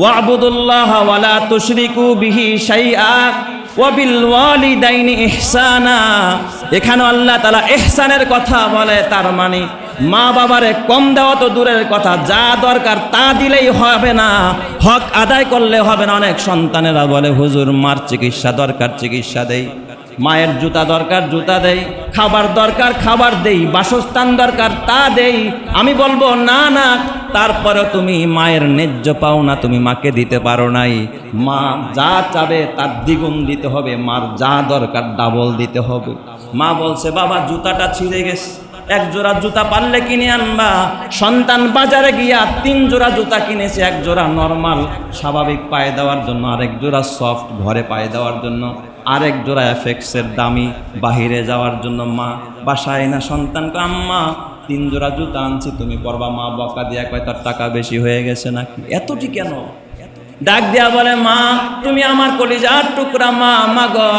ওয়াবুদুল্লাহ ওয়ালা তুশরিকু বিহি শাইআ ওয়াবিল ওয়ালিদাইনি ইহসানা। এখানে আল্লাহ তালা এহসানের কথা বলে, তার মানে মা বাবারে কম দেওয়া তো দূরের কথা, যা দরকার তা দিলেই হবে না, হক আদায় করলে হবে না। অনেক সন্তানেরা বলে, হুজুর, মার চিকিৎসা দরকার, চিকিৎসা দেই। মায়ের জুতা দরকার, জুতা দেই। খাবার দরকার, খাবার দেই। বাসস্থান দরকার, তা দেই। আমি বলব, না না তারপরে তুমি মায়ের ন্যায্য পাও না, তুমি মাকে দিতে পারো নাই। মা যা চাবে, তার দ্বিগুণ দিতে হবে। মার যা দরকার, ডাবল দিতে হবে। মা বলছে, বাবা, জুতাটা ছিঁড়ে গেছে। এক জোড়া জুতা পারলে কিনে আনবা। সন্তান বাজারে গিয়া তিন জোড়া জুতা কিনেছে, এক জোড়া নর্মাল, স্বাভাবিক পায়ে দেওয়ার জন্য, আরেক জোড়া সফট ঘরে পায়ে দেওয়ার জন্য। আরেক জোড়া এফেক্সের দামি বাহিরে যাওয়ার জন্য মা বাসায় না সন্তানকে, আম্মা, তিন জোড়া জুতা আনছি, তুমি পড়বা মা বকা দিয়া কয়, তার টাকা বেশি হয়ে গেছে নাকি? এতটি কেন? ডাক দিয়া বলে, মা, তুমি আমার কলিজার টুকরা, মা মা গো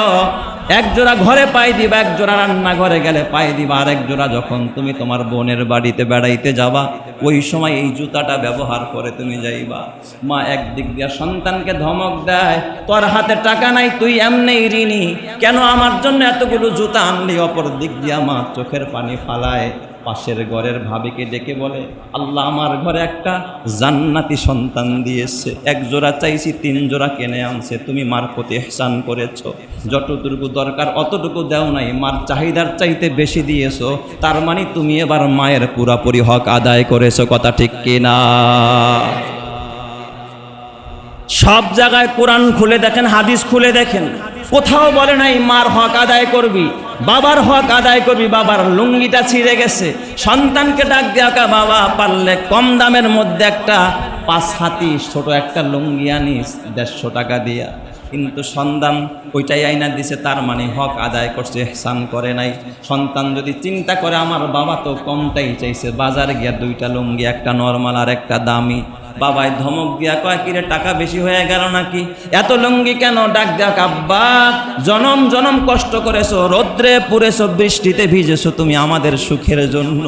এক জোড়া ঘরে পাই দিবা, এক জোড়া রান্নাঘরে গেলে পাই দিবা। আর এক জোড়া যখন তুমি তোমার বোনের বাড়িতে বেড়াইতে যাবা, ওই সময় এই জুতাটা ব্যবহার করে তুমি যাইবা। মা একদিক দিয়ে সন্তানকে ধমক দেয়, তোর হাতে টাকা নাই, তুই এমনি ঋণী। কেন আমার জন্য এতগুলো জুতা আনলি? অপর দিক দিয়া মা চোখের পানি ফালায়। পাশের ঘরের ভাবিকে ডেকে বলে, আল্লাহ আমার ঘরে একটা জান্নাতি সন্তান দিয়েছে। এক জোড়া চাইছি, তিন জোড়া কেনে আনছে। তুমি মার প্রতি এহসান করেছ। যতটুকু দরকার অতটুকু দেও নাই। মার চাহিদার চাইতে বেশি দিয়েছ। তার মানে তুমি এবার মায়ের পুরাপুরি হক আদায় করেছ। কথা ঠিক কিনা? সব জায়গায় কোরআন খুলে দেখেন, হাদিস খুলে দেখেন। কোথাও বলে নাই, মার হক আদায় করবি, বাবার হক আদায় করবি, বাবার লুঙ্গিটা ছিঁড়ে গেছে, সন্তানকে ডাক দেওয়া বাবা, পারলে কম দামের মধ্যে একটা পাঁচ হাতি ছোট একটা লুঙ্গি আনিস, দেড়শো টাকা দিয়া। কিন্তু সন্তান ওইটাই আইনা দিছে, তার মানে হক আদায় করছে, এহসান করে নাই। সন্তান যদি চিন্তা করে, আমার বাবা তো কমটাই চাইছে, বাজারে গিয়া দুইটা লুঙ্গি, একটা নর্মাল আর একটা দামি। বাবাই ধমক দিয়া কয়, কিরে, টাকা বেশি হয়ে গেল নাকি? এত লুঙ্গি কেন? ডাক দেখ আব্বা জনম জনম কষ্ট করেছ, রৌদ্রে পুরেছো, বৃষ্টিতে ভিজেছো তুমি আমাদের সুখের জন্য।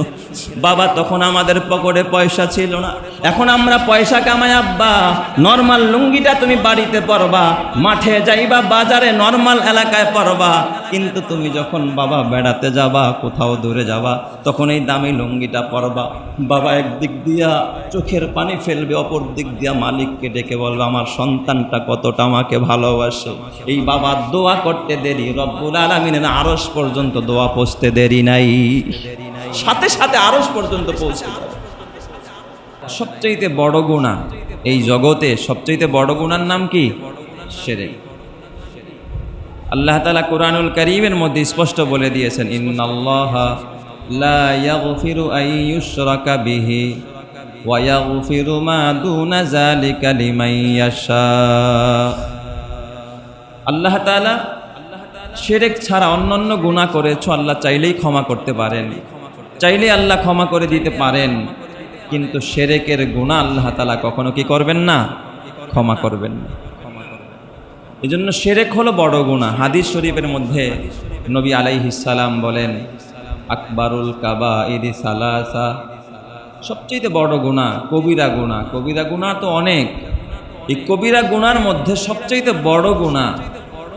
বাবা, তখন আমাদের পকেটে পয়সা ছিল না। এখন আমরা পয়সা কামাই, আব্বা। নর্মাল লুঙ্গিটা তুমি বাড়িতে পরবা, মাঠে যাইবা, বাজারে নর্মাল এলাকায় পরবা। কিন্তু তুমি যখন বাবা বেড়াতে যাবা, কোথাও দূরে যাবা, তখন এই দামি লুঙ্গিটা পরবা। বাবা একদিক দিয়া চোখের পানি ফেলবে অপর দিক দিয়া মালিককে ডেকে বলবে, আমার সন্তানটা কতটা আমাকে ভালোবাসে? এই বাবা দোয়া করতে দেরি, রব্বুল আলমিনের আরস পর্যন্ত দোয়া পৌঁছতে দেরি নাই। সাথে সাথে আরস পর্যন্ত পৌঁছে সবচাইতে বড় গুণা এই জগতে, সবচাইতে বড় গুণার নাম কি? সেরে আল্লাহ তালা কোরআনুল করিমের মধ্যে স্পষ্ট বলে দিয়েছেন, ইন্নাল্লাহ লা ইয়াগফিরু আন ইউশরাকা বিহি। ইয়াগফিরু মা দুনা যালিকা লিমান ইয়াশা আল্লাহ তাআলা শিরক ছাড়া অন্যান্য গুনাহ করেছ, আল্লাহ চাইলেই ক্ষমা করতে পারেন। চাইলেই আল্লাহ ক্ষমা করে দিতে পারেন। কিন্তু শেরেকের গুণা আল্লাহ তালা কখনো কি করবেন না? ক্ষমা করবেন না। এই জন্য শেরেক হলো বড় গুণা হাদিস শরীফের মধ্যে নবী আলাইহিসালাম বলেন, আকবরুল কাবা ইদি সালাসা সবচেয়ে বড় গুণা কবিরা গুণা। কবিরা গুণা তো অনেক। এই কবিরা গুণার মধ্যে সবচেয়ে বড় গুণা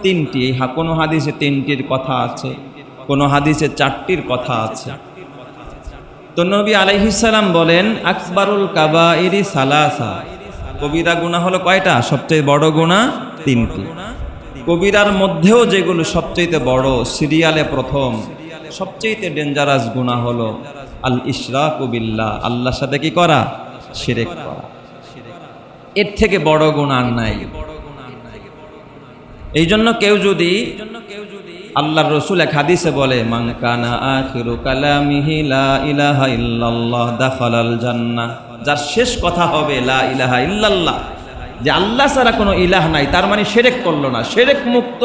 তিনটি। এই কোনো হাদিসে তিনটির কথা আছে, কোনো হাদিসে চারটির কথা আছে। তো নবী আলাইহিসাল্লাম বলেন, আকবরুল কাবা ইরি সালাসা। কবিরা গুণা হলো কয়টা? সবচেয়ে বড় গুণা তিনটি। কবিরার মধ্যেও যেগুলো সবচেয়ে বড়, সিরিয়ালে প্রথম সবচেয়ে ডেঞ্জারাস গুণা হলো আল ইশরাক বিল্লাহ, আল্লাহর সাথে কি করা? শিরেক করা। এর থেকে বড় গুণ আর নাই। এই জন্য কেউ যদি আল্লাহর রসুল এক হাদিসে বলে ইলাহা জান্নাহ যার শেষ কথা হবে লা ইলাহা যে আল্লাহ ছাড়া কোনো ইলাহ নাই, তার মানে সেরেক করল না। সেরেক মুক্ত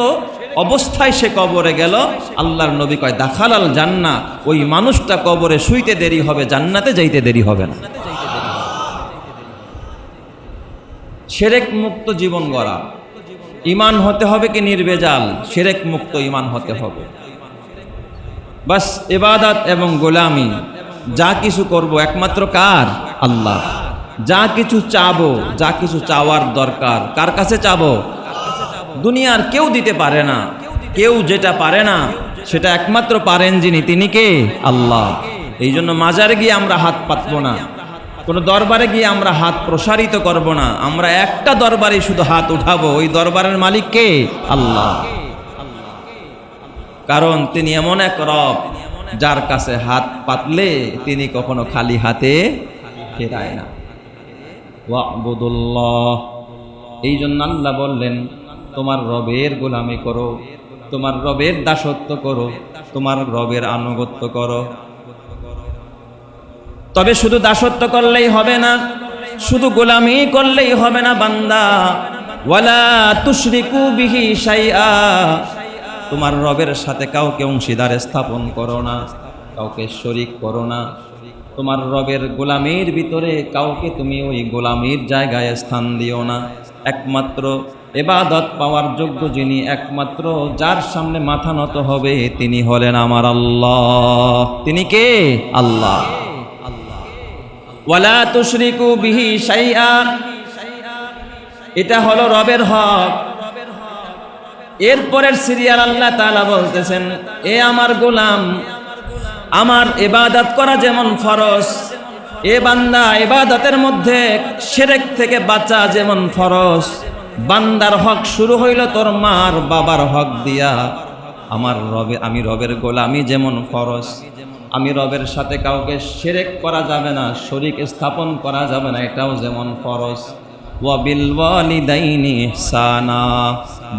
অবস্থায় সে কবরে গেল। আল্লাহর নবী কয়, দাখালাল জান্না ওই মানুষটা কবরে শুইতে দেরি হবে, জান্নাতে যাইতে দেরি হবে না। সেরেক মুক্ত জীবন গড়া। ইমান হতে হবে কি নির্বেজাল? সেরেক মুক্ত ইমান হতে হবে। বাস এবাদাত এবং গোলামি। যা কিছু করব একমাত্র কার? আল্লাহ। যা কিছু চাবো, যা কিছু চাওয়ার দরকার। কার কাছে চাবো? দুনিয়ার কেউ দিতে পারে না। কেউ যেটা পারে না, সেটা একমাত্র পারেন যিনি। তিনি কে? আল্লাহ। এই জন্য মাজারে গিয়ে আমরা হাত পাতবো না। কোনো দরবারে গিয়ে আমরা হাত প্রসারিত করব না। আমরা একটা দরবারে শুধু হাত উঠাবো। ওই দরবারের মালিক কে? আল্লাহ। কারণ তিনি এমন এক রব, যার কাছে হাত পাতলে তিনি কখনো খালি হাতে ফেরায় না। এই জন্য আল্লাহ বললেন তোমার রবের গোলামি করো, তোমার রবের দাসত্ব করো, তোমার রবের আনুগত্য করো। তবে শুধু দাসত্ব করলেই হবে না, শুধু গোলামি করলেই হবে না বান্দা। ওয়ালা তুশরিকু বিহি শাইআ। তোমার রবের সাথে কাউকে অংশীদার স্থাপন করো না, কাউকে শরিক করো না। তোমার রবের গোলামির ভিতরে কাউকে তুমি ওই গোলামির জায়গায় স্থান দিও না। একমাত্র এবাদত পাওয়ার যোগ্য যিনি একমাত্র, যার সামনে মাথা নত হবে, তিনি হলেন আমার আল্লাহ। তিনি কে? আল্লাহ। ওয়ালা তুশরিকু বিহি শাইআ। এটা হলো রবের হক। এরপরের সিরিয়াল আল্লাহ তাআলা বলতেছেন, এ আমার গোলাম, আমার এবাদত করা যেমন ফরজ, এ বান্দা এবাদতের মধ্যে শিরক থেকে বাঁচা যেমন ফরজ। বান্দার হক শুরু হইল তোর মার বাবার হক দিয়া। আমার রবে আমি রবের গোলামি যেমন ফরজ, আমি রবের সাথে কাউকে সেরেক করা যাবে না, শরিক স্থাপন করা যাবে না, এটাও যেমন ইহসানা।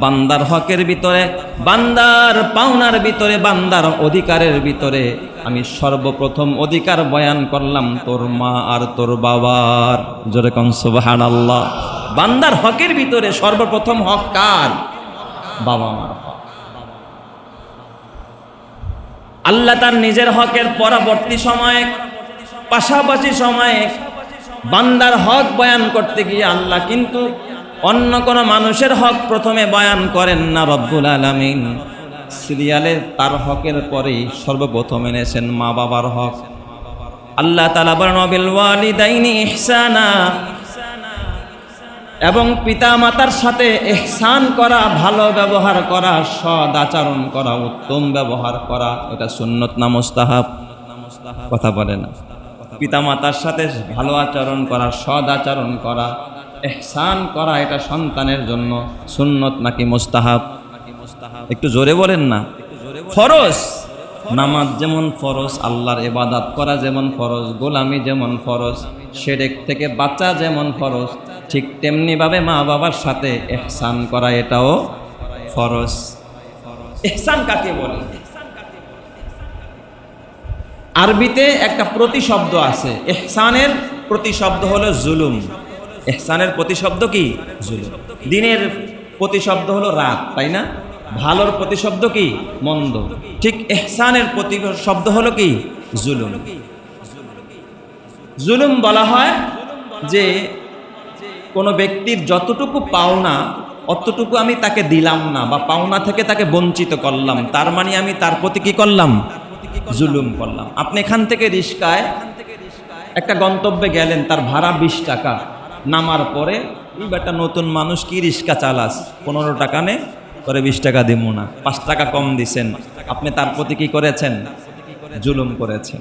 বান্দার হকের ভিতরে, বান্দার পাওনার ভিতরে, বান্দার অধিকারের ভিতরে আমি সর্বপ্রথম অধিকার বয়ান করলাম তোর মা আর তোর বাবার। জোরে কন সুবহানাল্লাহ। বান্দার হকের ভিতরে সর্বপ্রথম হক কার? বাবা মার হক। আল্লাহ তার নিজের হকের পরবর্তী সময়ে, পাশাপাশি সময়ে বান্দার হক বয়ান করতে গিয়ে আল্লাহ কিন্তু অন্য কোনো মানুষের হক প্রথমে বয়ান করেন না, রব্বুল আলমিন। সিরিয়ালে তার হকের পরেই সর্বপ্রথম এনেছেন মা বাবার হক। আল্লাহ তালা বলেন অবিল ওয়ালিদাইনি ইহসানা এবং পিতা মাতার সাথে এহসান করা, ভালো ব্যবহার করা সদ আচরণ করা, উত্তম ব্যবহার করা, এটা সুন্নত না মোস্তাহাব? কথা বলে না। পিতা মাতার সাথে ভালো আচরণ করা সদ আচরণ করা, এহসান করা এটা সন্তানের জন্য সুন্নত নাকি মোস্তাহাব? একটু জোরে বলেন না। ফরজ। নামাজ যেমন ফরজ, আল্লাহর এবাদাত করা যেমন ফরজ, গোলামি যেমন ফরজ, সেরেক থেকে বাচ্চা যেমন ফরজ ঠিক তেমনিভাবে মা বাবার সাথে এহসান করা এটাও ফরজ। এহসান কাকে বলে? আরবিতে একটা প্রতিশব্দ আছে। এহসানের প্রতিশব্দ হলো জুলুম। এহসানের প্রতিশব্দ কি? জুলুম। দিনের প্রতিশব্দ হলো রাত, তাই না? ভালোর প্রতিশব্দ কি? মন্দ। ঠিক এহসানের প্রতি শব্দ হলো কি? জুলুম। জুলুম বলা হয় যে কোনো ব্যক্তির যতটুকু পাওনা, অতটুকু আমি তাকে দিলাম না বা পাওনা থেকে তাকে বঞ্চিত করলাম। তার মানে আমি তার প্রতি কি করলাম? জুলুম করলাম। আপনি এখান থেকে রিস্কায় একটা গন্তব্যে গেলেন, তার ভাড়া বিশ টাকা। নামার পরে একটা নতুন মানুষ কি রিক্সা চালাস? পনেরো টাকা নে করে বিশ টাকা দিব না। পাঁচ টাকা কম দিছেন। আপনি তার প্রতি কি করেছেন? জুলুম করেছেন।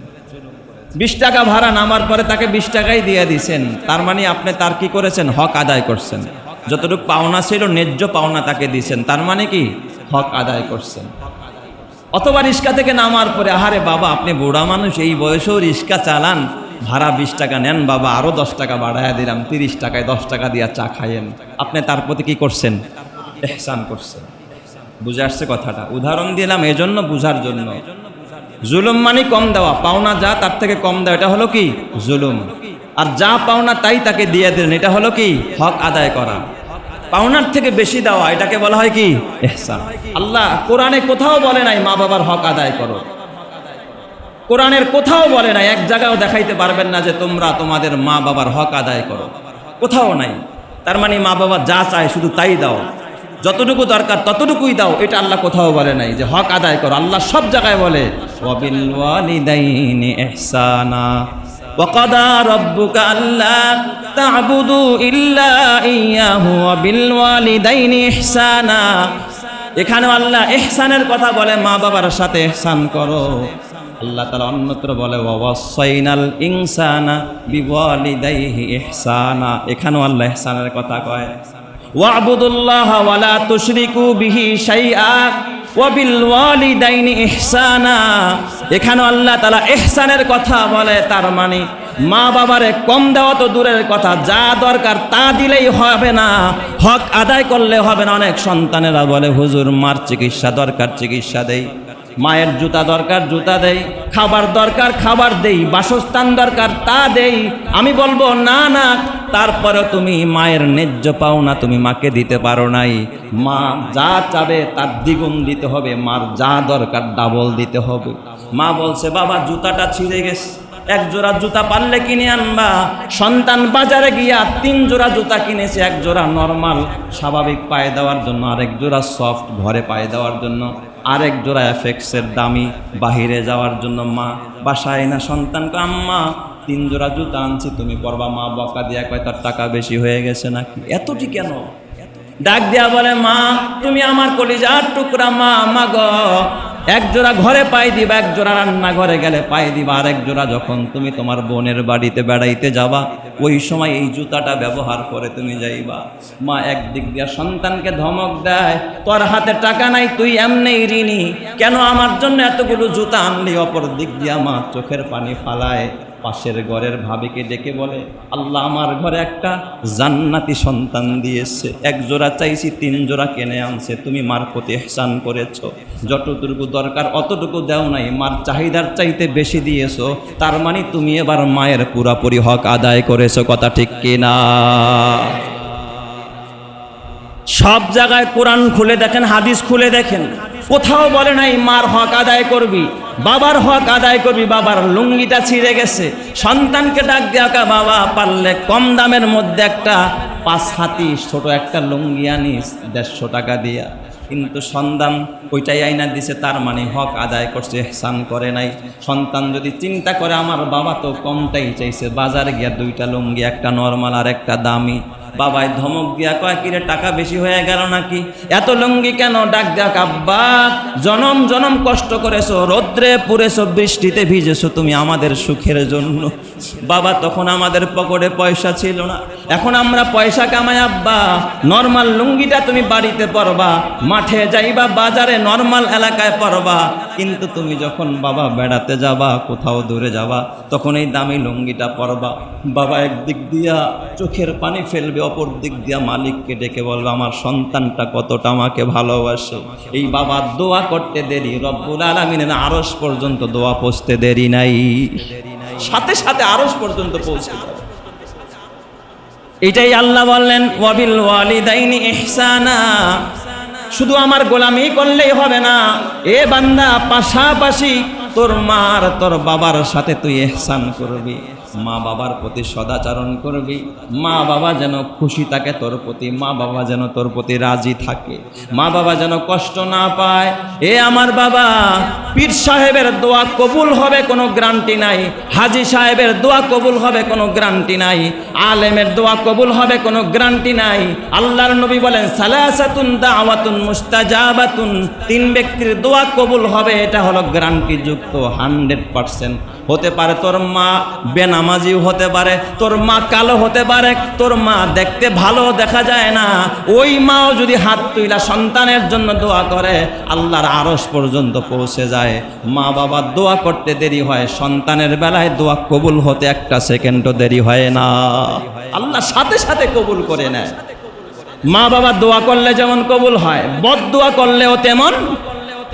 বিশ টাকা ভাড়া নামার পরে তাকে বিশ টাকাই দিয়ে দিছেন। তার মানে আপনি তার কি করেছেন? হক আদায় করছেন। যতটুকু পাওনা ছিল, ন্যায্য পাওনা তাকে দিছেন। তার মানে কি? হক আদায় করছেন। অথবা রিক্সা থেকে নামার পরে, আহারে বাবা, আপনি বুড়া মানুষ, এই বয়সেও রিক্সা চালান। ভাড়া বিশ টাকা নেন, বাবা আরও দশ টাকা বাড়াইয়া দিলাম, তিরিশ টাকায় দশ টাকা দিয়া চা খাইয়েন। আপনি তার প্রতি কি করছেন? এহসান করছেন। বুঝে আসছে কথাটা। উদাহরণ দিলাম এজন্য, বুঝার জন্য। জুলুম মানে কম দেওয়া, পাওনা যা তার থেকে কম দেওয়া, এটা হলো কি? জুলুম। আর যা পাওনা তাই তাকে দিয়ে দিলেন, এটা হলো কি? হক আদায় করা। পাওনার থেকে বেশি দেওয়া, এটাকে বলা হয় কি? এহসান। আল্লাহ কোরআনে কোথাও বলে নাই, মা বাবার হক আদায় করো। কোরআনের কোথাও বলে নাই, এক জায়গাও দেখাইতে পারবেন না যে তোমরা তোমাদের মা বাবার হক আদায় করো। কোথাও নাই। তার মানে মা বাবা যা চায় শুধু তাই দাও। যতটুকু দরকার ততটুকুই দাও এটা আল্লাহ কোথাও বলে নাই যে হক আদায় করো আল্লাহ সব জায়গায় বলে ওয়াবিল ওয়ালিদাইনি ইহসানা وقضى ربك ألا تعبدوا إلا إياه وبالوالدين إحسانا এখানে আল্লাহ ইহসানের কথা বলে মা বাবার সাথে ইহসান করো আল্লাহ তাআলা অন্যত্র বলে ওয়াসাইনাল ইনসানা বিওয়ালিদাইহি ইহসানা এখানেও আল্লাহ ইহসানের কথা কয় ওয়াবুদুল্লাহ তুশরিকু বিহি শাইআ এখানেও আল্লাহ তাআলা ইহসানের কথা বলে, তার মানে মা বাবারে কম দেওয়া তো দূরের কথা, যা দরকার তা দিলেই হবে না, হক আদায় করলে হবে না। অনেক সন্তানেরা বলে, হুজুর, মার চিকিৎসা দরকার, চিকিৎসা দেই। মায়ের জুতা দরকার, জুতা দেই। খাবার দরকার, খাবার দেই। বাসস্থান দরকার, তা দেই। আমি বলব, না না তারপরে তুমি মায়ের ন্যায্য পাও না, তুমি মাকে দিতে পারো নাই। মা যা চাবে, তার দ্বিগুণ দিতে হবে। মার যা দরকার, ডাবল দিতে হবে। মা বলছে, বাবা, জুতাটা ছিঁড়ে গেছে। এক জোড়া জুতা পারলে কিনে আনবা। সন্তান বাজারে গিয়া তিন জোড়া জুতা কিনেছে, এক জোড়া নর্মাল, স্বাভাবিক পায়ে দেওয়ার জন্য আরেক জোড়া সফট ঘরে পায়ে দেওয়ার জন্য। আরেক জোড়া এফেক্সের দামি বাহিরে যাওয়ার জন্য মা বাসায় না সন্তানকে আম্মা? তিন জোড়া জুতা আনছি, তুমি পরবা মা বকা দিয়া কয়, তার টাকা বেশি হয়ে গেছে নাকি? এতটি কেন? ডাক দিয়া বলে, মা, তুমি আমার কলিজার টুকরা মা মা গো। এক জোড়া ঘরে পাই দিবা, এক জোড়া রান্না ঘরে গেলে পাই দিবা। আর এক জোড়া যখন তুমি তোমার বোনের বাড়িতে বেড়াইতে যাবা, ওই সময় এই জুতাটা ব্যবহার করে তুমি যাইবা। মা একদিক দিয়ে সন্তানকে ধমক দেয়, তোর হাতে টাকা নাই, তুই এমনি ঋণী। কেন আমার জন্য এতগুলো জুতা আনলি? অপর দিক দিয়া মা চোখের পানি ফালায়। পাশের ঘরের ভাবিকে ডেকে বলে, আল্লাহ আমার ঘরে একটা জান্নাতি সন্তান দিয়েছে। এক জোড়া চাইছি, তিন জোড়া কেনে আনছে। তুমি মার প্রতি এহসান করেছ। যতটুকু দরকার অতটুকু দেও নাই। মার চাহিদার চাইতে বেশি দিয়েছ। তার মানে তুমি এবার মায়ের পুরাপুরি হক আদায় করেছ। কথা ঠিক কিনা সব জায়গায় কোরআন খুলে দেখেন, হাদিস খুলে দেখেন। কোথাও বলে নাই, মার হক আদায় করবি। বাবার হক আদায় করবি, বাবার লুঙ্গিটা ছিঁড়ে গেছে। সন্তানকে ডাক দেওয়া বাবা, পারলে কম দামের মধ্যে একটা পাঁচ হাতি ছোট একটা লুঙ্গি আনিস, দেড়শো টাকা দিয়া। কিন্তু সন্তান ওইটাই আইনা দিছে, তার মানে হক আদায় করছে স্নান করে নাই। সন্তান যদি চিন্তা করে, আমার বাবা তো কমটাই চাইছে, বাজারে গিয়া দুইটা লুঙ্গি, একটা নর্মাল আর একটা দামি। বাবাই ধমক দিয়া কয়, কিরে, টাকা বেশি হয়ে গেল নাকি? এত লুঙ্গি কেন? ডাক দেখ আব্বা জনম জনম কষ্ট করেছ, রোদ্রে পুরেছো বৃষ্টিতে ভিজেছো তুমি আমাদের সুখের জন্য। বাবা, তখন আমাদের পকেটে পয়সা ছিল না। এখন আমরা পয়সা কামাই, আব্বা। নর্মাল লুঙ্গিটা তুমি বাড়িতে পরবা, মাঠে যাইবা, বাজারে নর্মাল এলাকায় পরবা। কিন্তু তুমি যখন বাবা বেড়াতে যাবা, কোথাও দূরে যাবা, তখন এই দামি লুঙ্গিটা পরবা। বাবা একদিক দিয়া চোখের পানি ফেলবে অপর দিক দিয়া মালিককে ডেকে বলবে, আমার সন্তানটা কতটা আমাকে ভালোবাসে? এই বাবা দোয়া করতে দেরি। রব্বুল আলমিনের আরস পর্যন্ত দোয়া পৌঁছতে দেরি নাই। সাথে সাথে আরস পর্যন্ত পৌঁছে এটাই আল্লাহ বললেন, ওয়াবিল ওয়ালিদাইনি ইহসানা। শুধু আমার গোলামি করলেই হবে না, এ বান্দা, পাশাপাশি তোর মার তোর বাবার সাথে তুই এহসান করবি। মা বাবার প্রতি সদাচারণ করবি। মা বাবা যেন খুশি থাকে তোর প্রতি, মা বাবা যেন তোর প্রতি রাজি থাকে। মা বাবা যেন কষ্ট না পায়। এ আমার বাবা পীর সাহেবের দোয়া কবুল হবে, কোনো গ্যারান্টি নাই। হাজি সাহেবের দোয়া কবুল হবে, কোনো গ্যারান্টি নাই। আলেমের দোয়া কবুল হবে, কোনো গ্যারান্টি নাই। আল্লাহর নবী বলেন, সালাসাতুন দাওয়াতুন মুস্তাজাবাতুন। তিন ব্যক্তির দোয়া কবুল হবে, এটা হলো গ্যারান্টি যুক্ত হান্ড্রেড পার্সেন্ট। হতে পারে তোর মা বেনামাজিও হতে পারে, তোর মা কালো হতে পারে, তোর মা দেখতে ভালো দেখা যায় না। ওই মাও যদি হাত তুইলা সন্তানের জন্য দোয়া করে, আল্লাহর আরস পর্যন্ত পৌঁছে যায়। মা বাবার দোয়া করতে দেরি হয়, সন্তানের বেলায় দোয়া কবুল হতে একটা সেকেন্ডও দেরি হয় না। আল্লাহ সাথে সাথে কবুল করে নেয়। মা বাবা দোয়া করলে যেমন কবুল হয়, বদ দোয়া করলেও তেমন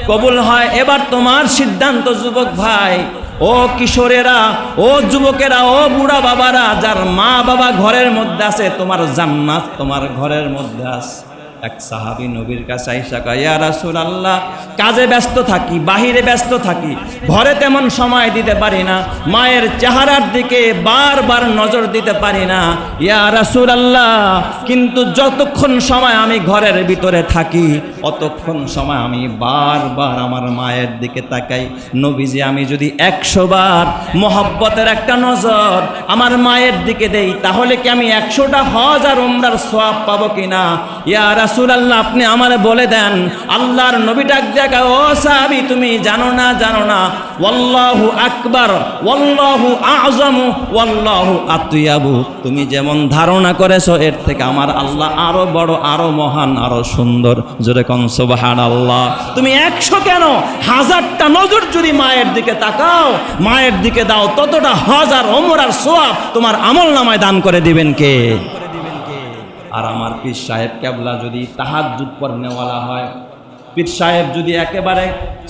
কবুল হয়। এবার তোমার সিদ্ধান্ত, যুবক ভাই, ও কিশোরেরা, ও যুবকেরা, ও বুড়া বাবারা, যার মা বাবা ঘরের মধ্যে আছে, তোমার জান্নাত তোমার ঘরের মধ্যে আছে। এক সাহাবি নবীর কাছে আইসা কয় রাসূল আল্লাহ কাজে ব্যস্ত থাকি, বাহিরে ব্যস্ত থাকি, ঘরে তেমন সময় দিতে পারি না, মায়ের চেহারার দিকে বারবার নজর দিতে পারি না, ইয়া রাসূল আল্লাহ কিন্তু যতক্ষণ সময় আমি ঘরের ভিতরে থাকি, অতক্ষণ সময় আমি বারবার আমার মায়ের দিকে তাকাই। নবীজি, আমি যদি একশো বার মোহব্বতের একটা নজর আমার মায়ের দিকে দেই, তাহলে কি আমি একশোটা হজ আর উমরার সোয়াব পাবো কিনা? ইয়া রাসূল আল্লাহ আপনি আমারে বলে দেন, আল্লাহর নবী ডাক দেখা ও সাহাবি, তুমি জানো না জানো না। ওল্লাহু আকবার ওল্লাহু আযমু, ওয়াল্লাহু আতিয়াবু। তুমি যেমন ধারণা করেছ, এর থেকে আমার আল্লাহ আরও বড়, আরও মহান, আরও সুন্দর। জোরে কন আল্লাহ তুমি একশো কেন? হাজারটা নজর যদি মায়ের দিকে তাকাও, মায়ের দিকে দাও, ততটা হাজার অমর আর সোয়াব তোমার আমল নামায় দান করে দিবেন কে? আর আমার পীর সাহেব কেবলা যদি তাহার যুগ পর নেওয়ালা হয়, পীর সাহেব যদি একেবারে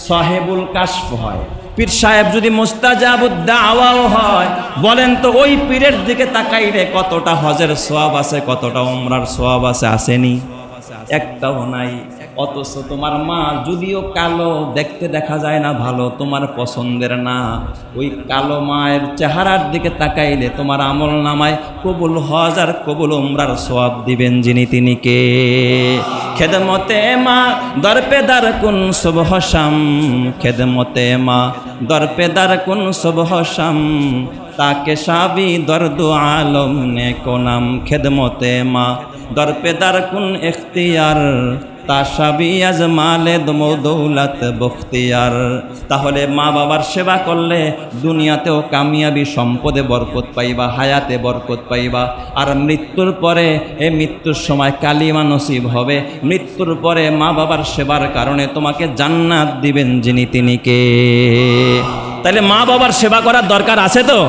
সাহেবুল কাশফ হয়, পীর সাহেব যদি মোস্তাজাবুদ্দাওয়াও হয়, বলেন তো ওই পীরের দিকে তাকাই রে কতটা হজের সোয়াব আছে, কতটা উমরার সোয়াব আছে, আসেনি? একটাও নাই। অথচ তোমার মা যদিও কালো, দেখতে দেখা যায় না ভালো, তোমার পছন্দের না। ওই কালো মায়ের চেহারার দিকে তাকাইলে তোমার আমল নামায় কবুল হজ আর কবুল উমরার সব দিবেন যিনি তিনি কে। খেদমতে মা দরপেদার কোন শুভ শাম। খেদমতে মা দরপেদার কোন শুভ শাম। তাকে সাবি দর্দ আলম নে কোনাম খেদমতে মা দরপেদার কোন এখতিয়ার তাসাবি আজ মালে দৌলত বখতিয়ার। তাহলে মা বাবার সেবা করলে দুনিয়াতেও কামিয়াবি সম্পদে বরকত পাইবা, হায়াতে বরকত পাইবা। আর মৃত্যুর পরে এ মৃত্যুর সময় কালিমা নসিব হবে। মৃত্যুর পরে মা বাবার সেবার কারণে তোমাকে জান্নাত দিবেন যিনি তিনি কে। তাহলে মা বাবার সেবা করার দরকার আছে তো?